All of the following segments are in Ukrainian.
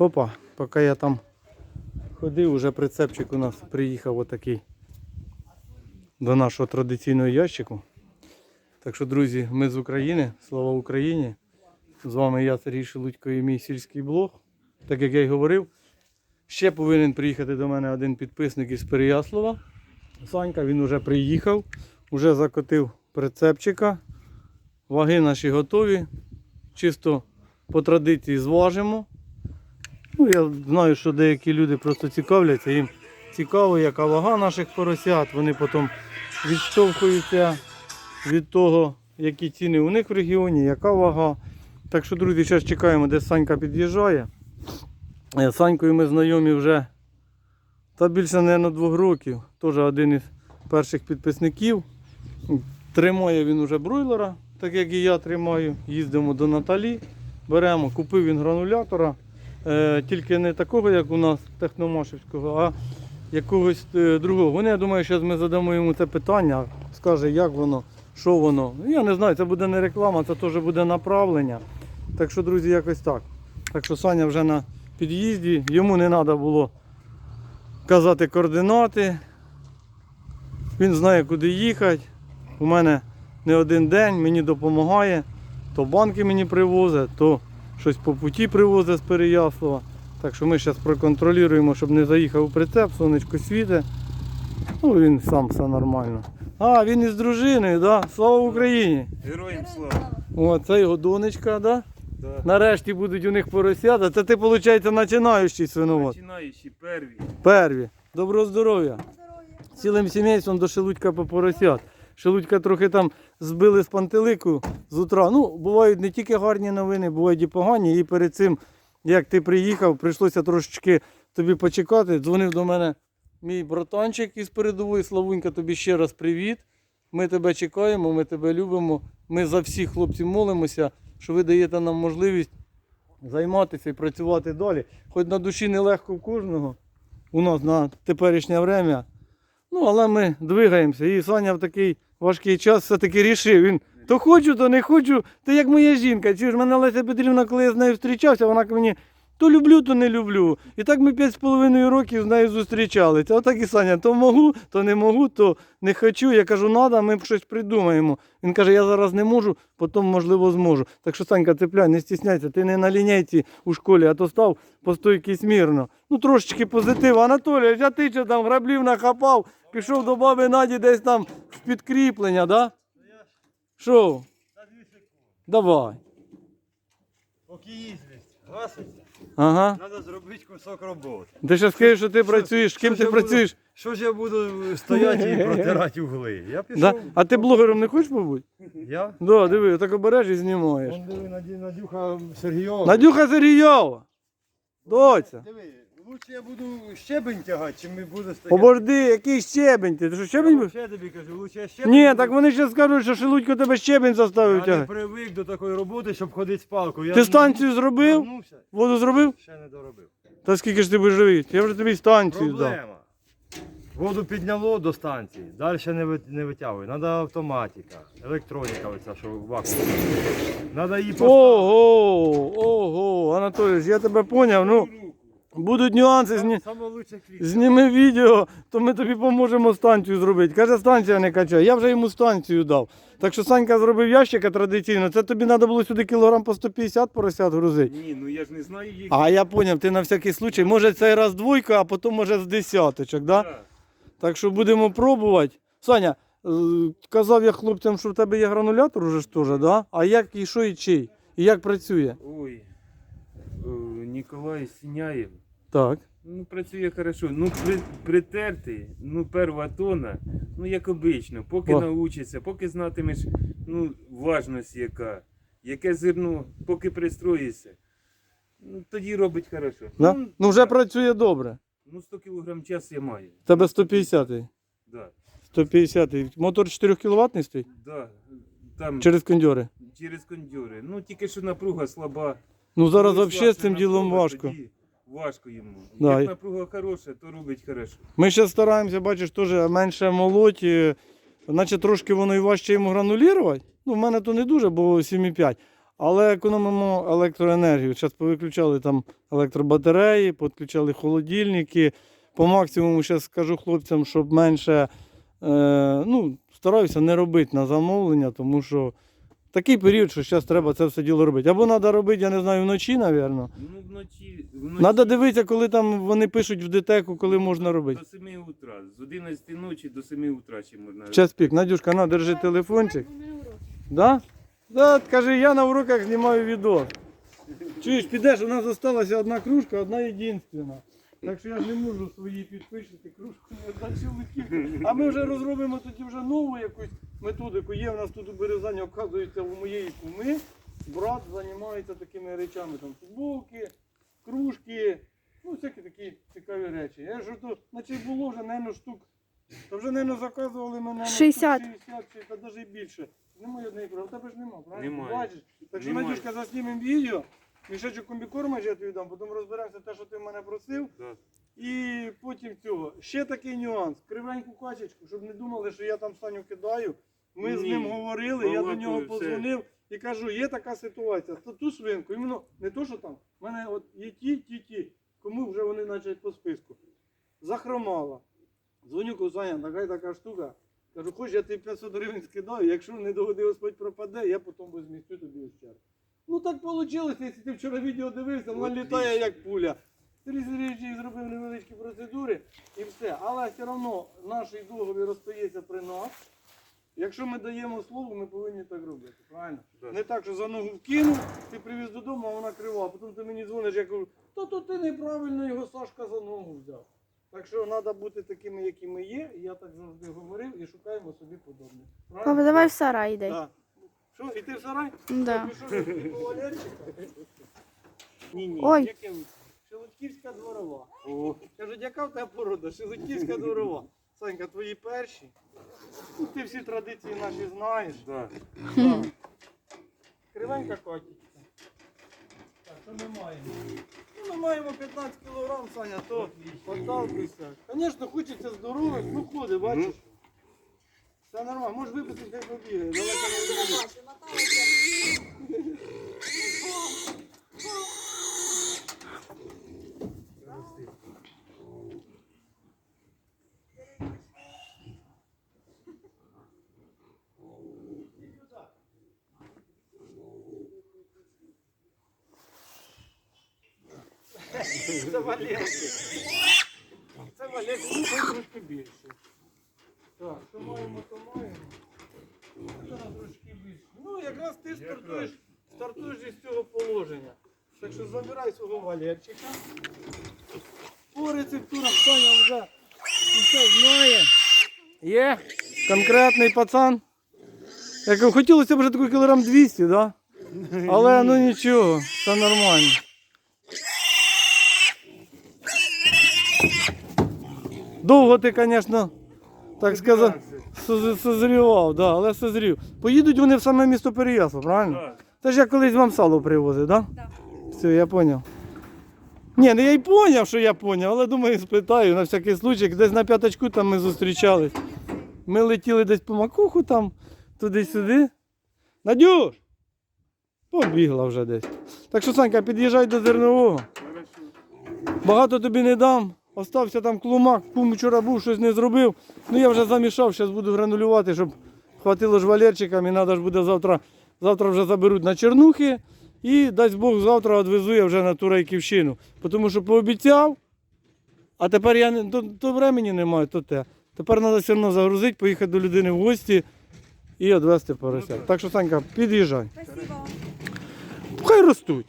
Опа, поки я там ходив, уже прицепчик у нас приїхав отакий до нашого традиційного ящику. Так що, друзі, ми з України, слава Україні. З вами я, Сергій Шелудько і мій сільський блог. Так як я й говорив, ще повинен приїхати до мене один підписник із Переяслава. Санька, він вже приїхав, вже закотив прицепчика. Ваги наші готові. Чисто по традиції зважимо. Ну, я знаю, що деякі люди просто цікавляться, їм цікаво, яка вага наших поросят. Вони потім відштовхуються від того, які ціни у них в регіоні, яка вага. Так що, друзі, зараз чекаємо, де Санька під'їжджає. Е, з Санькою ми знайомі вже та більше, мабуть, двох років. Теж один із перших підписників. Тримає він уже бройлера, так як і я тримаю. Їздимо до Наталі, беремо, купив він гранулятора. Е, тільки не такого, як у нас, техномашівського, а якогось е, другого. Вони, я думаю, зараз ми задамо йому це питання, скаже, як воно, що воно. Я не знаю, це буде не реклама, це теж буде направлення. Так що, друзі, якось так. Так що Саня вже на під'їзді, йому не треба було казати координати. Він знає, куди їхати. У мене не один день, мені допомагає. То банки мені привозить, то щось по путі привозить з Переяслава. Так що ми зараз проконтролюємо, щоб не заїхав у прицеп, сонечко світе. Ну він сам все нормально. А, він із дружиною, да? Слава Україні! Героям слава. О, це його донечка, да? Да. Нарешті будуть у них поросята. Це ти, виходить, починаючий свиновод. Починаючи перві. Перві. Доброго здоров'я. Цілим сімейством до Шелудька по поросят. Шелудька трохи там збили з пантелику з утра. Ну, бувають не тільки гарні новини, бувають і погані. І перед цим, як ти приїхав, прийшлося трошечки тобі почекати. Дзвонив до мене мій братанчик із передової. Славунька, тобі ще раз привіт. Ми тебе чекаємо, ми тебе любимо. Ми за всіх хлопців молимося, що ви даєте нам можливість займатися і працювати далі. Хоч на душі нелегко кожного у нас на теперішнє время. Ну, але ми двигаємося. І Саня в такий важкий час все-таки рішив. Він то хочу, то не хочу. Ти як моя жінка. Чи ж мене Леся Петрівна, коли я з нею зустрічався, вона мені то люблю, то не люблю. І так ми п'ять з половиною років з нею зустрічалися. Отак і Саня, то можу, то не можу, то не хочу. Я кажу, надо, ми щось придумаємо. Він каже, я зараз не можу, потім, можливо, зможу. Так що, Санька, цепляй, не стісняйся, ти не на лінійці у школі, а то став по стойки смірно. Ну, трошечки позитив. Анатолій, а ти що там граблів нахапав, пішов до баби Наді десь там в підкріплення, да? Що? Давай. Поки їздить, гаситься, Ага. треба зробити кусок роботи. Ти ще скажеш, що ти працюєш, ким ти працюєш? Що ж я буду стояти і протирати угли? Я пішов. Да? А ти блогером не хочеш побути? Я? Да, диви, так обереш і знімаєш. Он диви Наді- Надюха Сергійова. Надюха Сергійова. Доця. Диви, лучше я буду щебень тягати, чим ми буде стояти. Обожди, який щебень ти? Ти що щебень? будеш? Я тобі кажу, лучше я щебень. Ні, буду. так вони ще скажуть, що Шелудько тебе щебень заставив Я не тягати. привик до такої роботи, щоб ходити з палкою. Я Ти станцію зробив? Нагнувся, Воду зробив? Ще не доробив. Та скільки ж ти будеш живий? Я вже тобі станцію здав. Проблема. Воду підняло до станції, далі не, ви- не витягує. Треба автоматика, електроніка оця, що в вакуумі. Треба її поставити. Ого, ого, Анатолій, я тебе поняв. Ну, будуть нюанси, зні... Зніми відео, то ми тобі поможемо станцію зробити. Каже, станція не качає. Я вже йому станцію дав. Так що Санька зробив ящика традиційно. Це тобі треба було сюди кілограм по 150 поросят грузити. Ні, ну я ж не знаю їх. А я поняв, ти на всякий случай, може цей раз двойка, а потім може з десяточок, да? Так. Так що будемо пробувати. Саня, е, казав я хлопцям, що в тебе є гранулятор уже ж теж, да? А як і що і чий? І як працює? Ой, о, Ніколай Сіняєв. Так. Ну, працює хорошо. Ну, при, притертий, ну, перва тона, ну, як обично, поки О. научиться, поки знатимеш, ну, важність яка, яке зерно, поки пристроїшся, ну, тоді робить хорошо. Да? Ну, Ну вже так. працює добре. Ну, 100 кг час я маю. Тебе 150. Да, 150. Мотор 4 кВт стоїть? да. Там Через кондьори. через кондьори. Ну, тільки що напруга слаба. Ну зараз взагалі з цим ділом важко. тоді Важко йому. Да, Як напруга хороша, то робить хорошо. Ми ще стараємося, бачиш, теж менше молоть, наче трошки воно і важче йому гранулірувати. Ну, в мене то не дуже, бо 7,5. але економимо електроенергію. Зараз повиключали там електробатареї, підключали холодильники. По максимуму зараз скажу хлопцям, щоб менше е, ну, стараюся не робити на замовлення, тому що такий період, що зараз треба це все діло робити. Або треба робити, я не знаю, вночі, мабуть. Ну, вночі, вночі Треба дивитися, коли там вони пишуть в дитеку, коли можна робити. до 7 утра. З 11 ночі до 7 утра ще можна. робити. Час пік. Надюшка, на, держи телефончик. Да? Да, скажи, я на уроках знімаю відео. Чуєш, підеш, у нас залишилася одна кружка, одна єдинственна. Так що я ж не можу свої підписчики кружку не віддати А ми вже розробимо тоді вже нову якусь методику. Є в нас тут у Березані, оказується, у моєї куми. Брат займається такими речами, там футболки, кружки, ну всякі такі цікаві речі. Я ж то, наче було вже, наверное, штук. Та вже, наверное, заказували мене на 60. 60 чи та навіть більше. Немає однієї кров, у тебе ж нема, правильно? Немає. Бачиш? Так що, Немає. Надюшка, заснімемо відео, мішечок комбікорма я тобі дам, потім розберемося те, що ти в мене просив. Да. І потім цього. Ще такий нюанс. Кривеньку качечку, щоб не думали, що я там Саню кидаю. Ми з ним говорили, я до нього все. подзвонив і кажу, є така ситуація. То ту свинку, іменно не то, що там. в мене от є ті, ті, ті, кому вже вони начать по списку. Захромала. Дзвоню кажу, Саня, така й така штука. Кажу, хоч я тобі 500 гривень скидаю, якщо не догоди Господь пропаде, я потім возмістю тобі ущерб. Ну так вийшло, якщо ти вчора відео дивився, вона літає як пуля. Сергій Сергійович зробив невеличкі процедури і все. Але все одно наш договір остається при нас. Якщо ми даємо слово, ми повинні так робити. Правильно? Да. Не так, що за ногу вкинув, ти привіз додому, а вона крива. А потім ти мені дзвониш, я кажу, то то ти неправильно його Сашка за ногу взяв. Так що треба бути такими, які ми є. Я так завжди говорив і шукаємо собі подобне. Папа, давай в сарай йди. Що, іти в сарай? Да. Ні, ні. Ой. Яке лучше? Шелудьківська дворова. Кажуть, яка в тебе порода? Шелудьківська дворова. Санька, твої перші. Ну, ти всі традиції наші знаєш. Да. Так. Кривенька котічка. Так, що ми маємо? Ну, ми маємо 15 кг, Саня, то подталкуйся. Звісно, хочеться здорових, ну ходи, бачиш. Все нормально, можеш випустити, як побігає. Не відійде. Це Валерки. Це Валерки, трошки більше. Так, що маємо, то маємо. Це трошки більше. Ну, якраз ти стартуєш, стартуєш із цього положення. Так що забирай свого Валерчика. По рецептурам Саня вже все знає. Є конкретний пацан. Як хотілося б вже таку кілограм 200, да? Але ну нічого, все нормально. Довго ти, звісно, так сказати, созрівав, да, але созрів. Поїдуть вони в саме місто Переяслав, правильно? Так. Це ж я колись вам сало привозив, так? Да? Все, я зрозумів. Ні, ну я й зрозумів, що я зрозумів, але думаю, спитаю на всякий случай. Десь на п'ятачку там ми зустрічались. Ми летіли десь по макуху там, туди-сюди. Надюш! Побігла вже десь. Так що, Санька, під'їжджай до зернового. Багато тобі не дам. Остався там клумак, кум вчора був, щось не зробив. Ну я вже замішав, зараз буду гранулювати, щоб хватило ж валерчикам і треба ж буде завтра. Завтра вже заберуть на чернухи і дасть Бог завтра відвезу я вже на ту Райківщину. Тому що пообіцяв, а тепер я не, то, то времени немає, то те. Тепер треба все одно загрузити, поїхати до людини в гості і відвезти поросят. Так що, Санька, під'їжджай. Хай ростуть.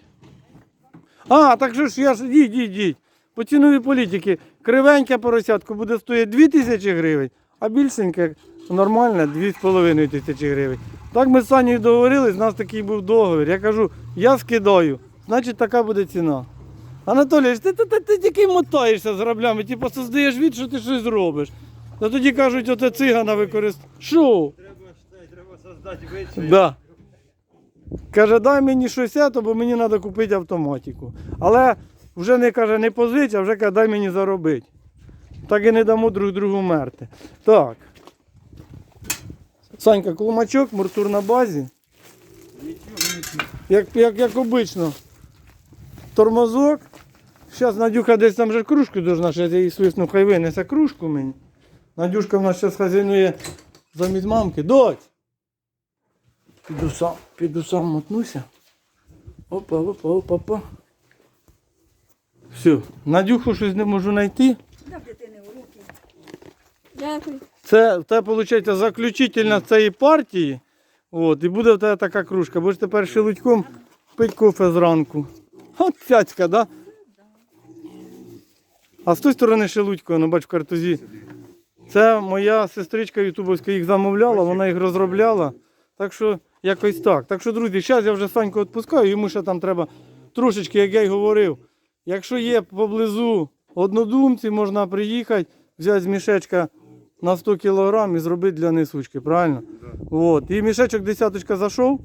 А, так що ж я ж їдь, їдь, їдь. По ціновій політики кривеньке поросятко буде стоїти 2 тисячі гривень, а більшеньке нормальне 2,5 тисячі гривень. Так ми з Санєю договорились, у нас такий був договір. Я кажу, я скидаю, значить така буде ціна. Анатолій, ти, ти, ти, ти тільки мотаєшся з граблями, типу создаєш від, що ти щось зробиш. Та тоді кажуть, оте цигана використовує. Що? Треба, создати вичай. Да. Каже, дай мені щось, ето, бо мені треба купити автоматику. Але вже не каже, не позич, а вже каже, дай мені заробити. Так і не дамо друг другу мерти. Так. Санька, клумачок, муртур на базі. Як, як, як обично. Тормозок. Зараз Надюха десь там вже кружку должна, я їй свисну, хай винесе кружку мені. Надюшка в нас зараз хазяйнує замість мамки. Доть! Піду сам, піду сам мотнуся. Опа, опа, опа, опа. Все, Надюху щось не можу знайти. Дякую. Це в тебе, виходить, заключительна цієї партії. От, і буде в тебе така кружка. Будеш тепер шелудьком пити кофе зранку. От цяцька, да? А з тої сторони шелудько, ну бач в картузі. Це моя сестричка ютубовська їх замовляла, вона їх розробляла. Так що якось так. Так що, друзі, зараз я вже Саньку відпускаю, йому ще там треба трошечки, як я й говорив. Якщо є поблизу однодумці, можна приїхати, взяти з мішечка на 100 кг і зробити для несучки, правильно? От. І мішечок десяточка зайшов?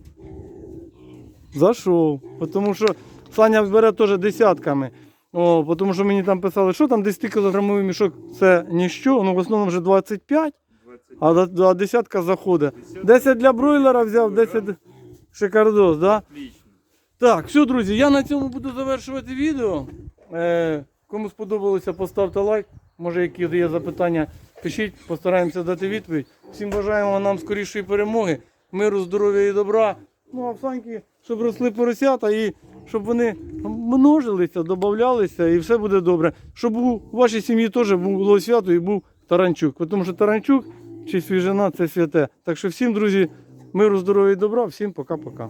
Зайшов. Тому що Саня бере теж десятками. О, тому що мені там писали, що там 10 кілограмовий мішок це ніщо, ну в основному вже 25, 20. а, а десятка заходить. 10 для бройлера взяв, 10 шикардос, да? Отлично. Так, все, друзі, я на цьому буду завершувати відео. Е, кому сподобалося, поставте лайк. Може, які є запитання, пишіть, постараємося дати відповідь. Всім бажаємо нам скорішої перемоги, миру, здоров'я і добра. Ну, а в Саньки, щоб росли поросята і щоб вони множилися, додавалися і все буде добре. Щоб у вашій сім'ї теж було свято і був Таранчук. Тому що Таранчук чи свіжина це святе. Так що всім, друзі, миру, здоров'я і добра, всім пока-пока.